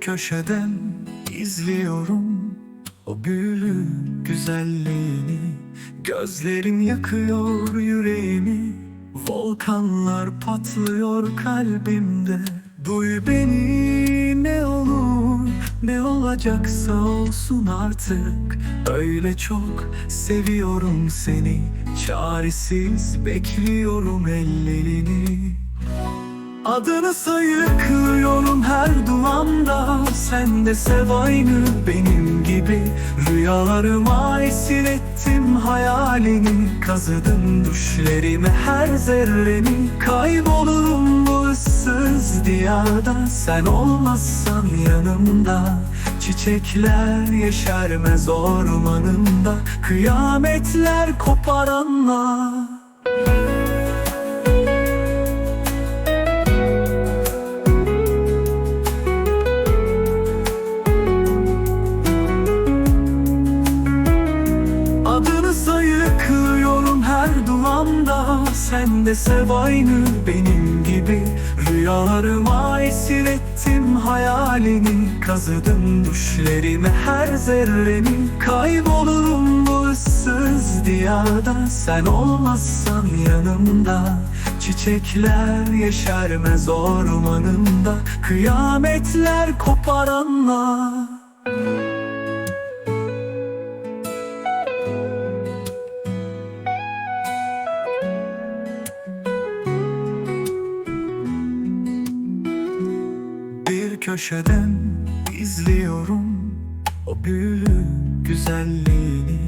köşeden izliyorum o büyülü güzelliğini. Gözlerin yakıyor yüreğimi Volkanlar patlıyor kalbimde. Duy beni ne olur ne olacaksa olsun artık. Öyle çok seviyorum seni Çaresiz bekliyorum ellerini Adını sayıklıyorum her duamda. Sen de sev aynı benim gibi. Rüyalarıma esir ettim hayalini. Kazıdım düşlerime her zerreni. Kaybolurum bu ıssız diyarda. Sen olmazsan yanımda. Çiçekler yeşermez ormanında. Kıyametler koparanlar Sen de sev aynı benim gibi. Rüyalarıma esir ettim hayalini. Kazıdım düşlerime her zerreni. Kaybolurum bu ıssız diyarda. Sen olmazsan yanımda. Çiçekler yeşermez ormanında. Kıyametler koparanlar köşeden izliyorum o büyülü güzelliğini.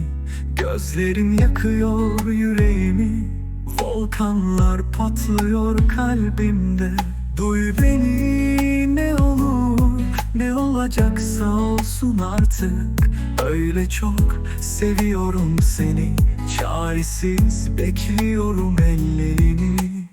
Gözlerin yakıyor yüreğimi Volkanlar patlıyor kalbimde. Duy beni ne olur ne olacaksa olsun artık. Öyle çok seviyorum seni Çaresiz bekliyorum ellerini.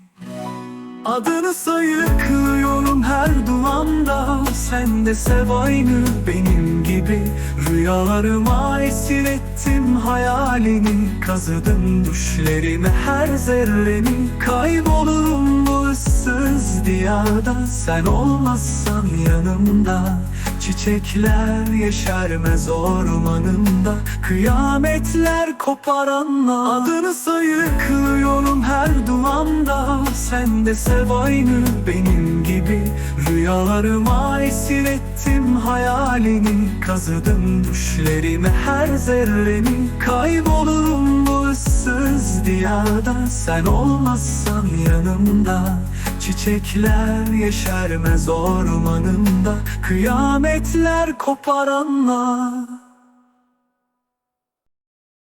Adını sayıklıyorum her duamda Sen de sev aynı benim gibi. Rüyalarıma esir ettim hayalini Kazıdım düşlerime her zerreni. Kaybolurum bu ıssız diyarda Sen olmazsan yanımda Çiçekler yeşermez ormanında Kıyametler koparanlar Adını sayıklıyorum her duamda Sen de sev aynı benim gibi. Rüyalarıma esir ettim hayalini Kazıdım düşlerime her zerreni. Kaybolurum bu ıssız diyarda Sen olmazsan yanımda Çiçekler yeşermez ormanında Kıyametler koparanlar